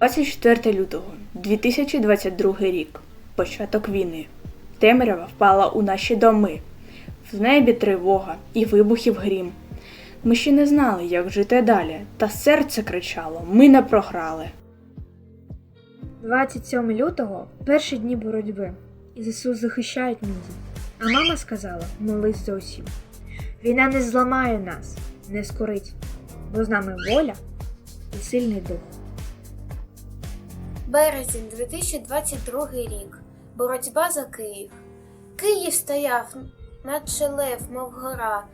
24 лютого 2022 рік. Початок війни. Темрява впала у наші доми. В небі тривога і вибухів грім. Ми ще не знали, як жити далі, та серце кричало: ми не програли. 27 лютого перші дні боротьби. І ЗСУ захищають дім. А мама сказала: молись за усім. Війна не зламає нас, не скорить, бо з нами воля і сильний дух. Березень 2022 рік. Боротьба за Київ. Київ стояв, наче лев, мов гора.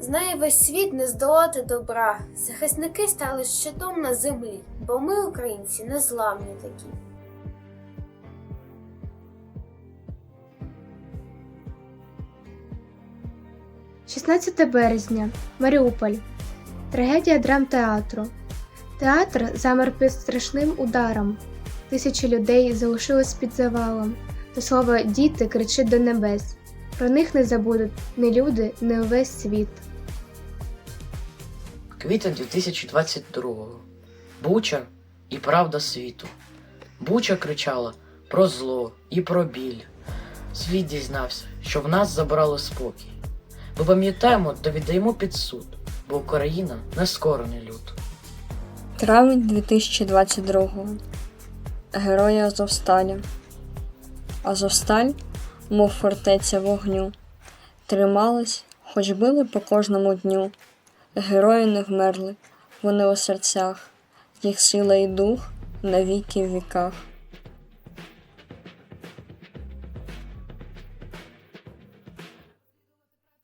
Знає весь світ не здолати добра. Захисники стали щитом на землі, бо ми, українці, незламні такі. – 16 березня. Маріуполь. Трагедія драмтеатру. Театр замер під страшним ударом. Тисячі людей залишились під завалом. Та слово діти кричить до небес. Про них не забудуть ні люди, ні увесь світ. Квітень 2022-го. Буча і правда світу. Буча кричала про зло і про біль. Світ дізнався, що в нас забрали спокій. Ми пам'ятаємо та віддаємо під суд, бо Україна не скорений люд. Травень 2022 Герої Азовсталя. Азовсталь, мов фортеця вогню, тримались, хоч били по кожному дню. Герої не вмерли, вони у серцях, їх сила і дух навіки в віках.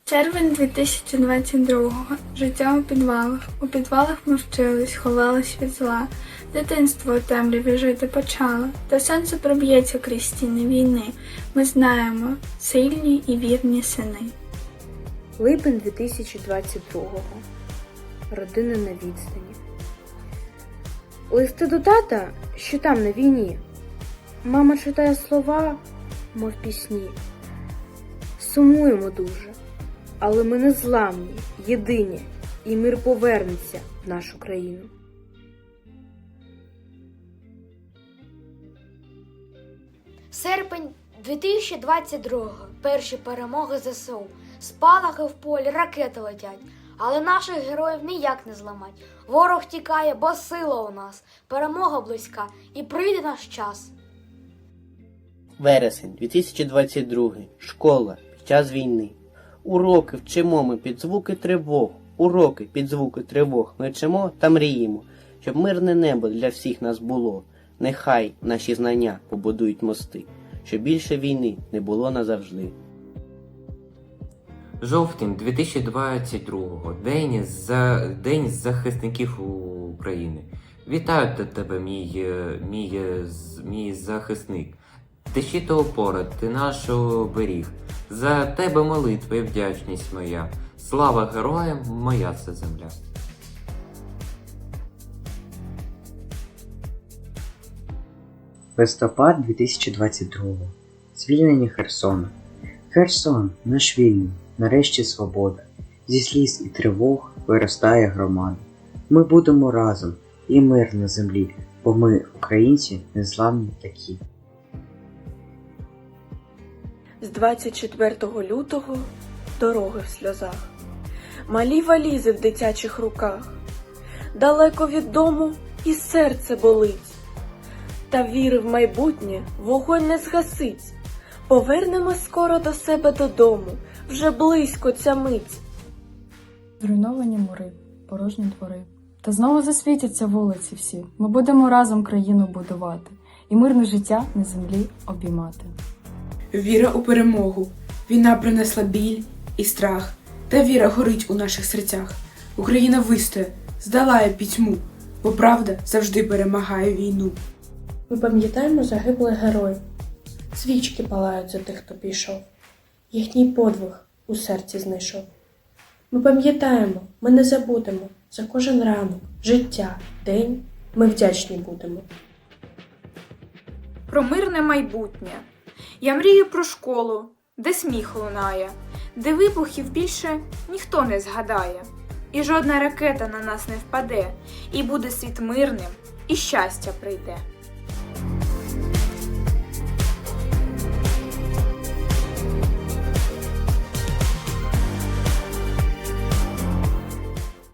Червень 2022-го. Життя у підвалах. У підвалах ми вчились, ховались від зла. Дитинство у темряві жити почало. Та сонце проб'ється крізь стіни війни. Ми знаємо сильні і вірні сини. Липень 2022-го. Родина на відстані. Листи до тата, що там на війні. Мама читає слова, мов пісні. Сумуємо дуже, але ми не зламні, єдині, і мир повернеться в нашу країну. Серпень 2022-го. Перші перемоги ЗСУ. Спалахи в полі, ракети летять. Але наших героїв ніяк не зламать. Ворог тікає, бо сила у нас. Перемога близька, і прийде наш час. Вересень 2022. Школа під час війни. Уроки вчимо ми під звуки тривог. Уроки під звуки тривог ми вчимо та мріємо, щоб мирне небо для всіх нас було. Нехай наші знання побудують мости, щоб більше війни не було назавжди. Жовтень 2022 День за День захисників України. Вітаю те- тебе, мій, е, мій, е, мій захисник. Ти щита опора, ти наш оберіг. За тебе молитва і вдячність моя. Слава героям, моя це земля. Листопад 2022. Звільнення Херсона. Херсон, наш вільний, нарешті свобода. Зі сліз і тривог виростає громада. Ми будемо разом і мир на землі, бо ми, українці, незламні такі. З 24 лютого дороги в сльозах, малі валізи в дитячих руках, далеко від дому і серце болить, та віри в майбутнє вогонь не згасить. Повернемо скоро до себе додому, вже близько ця мить. Зруйновані мури, порожні двори. Та знову засвітяться вулиці всі. Ми будемо разом країну будувати і мирне життя на землі обіймати. Віра у перемогу. Війна принесла біль і страх, та віра горить у наших серцях. Україна вистоє, здолає пітьму, бо правда завжди перемагає війну. Ми пам'ятаємо загиблих героїв. Свічки палають за тих, хто пішов. Їхній подвиг у серці знайшов. Ми пам'ятаємо, ми не забудемо за кожен ранок, життя, день ми вдячні будемо. Про мирне майбутнє. Я мрію про школу, де сміх лунає, де вибухів більше ніхто не згадає, і жодна ракета на нас не впаде, і буде світ мирним, і щастя прийде.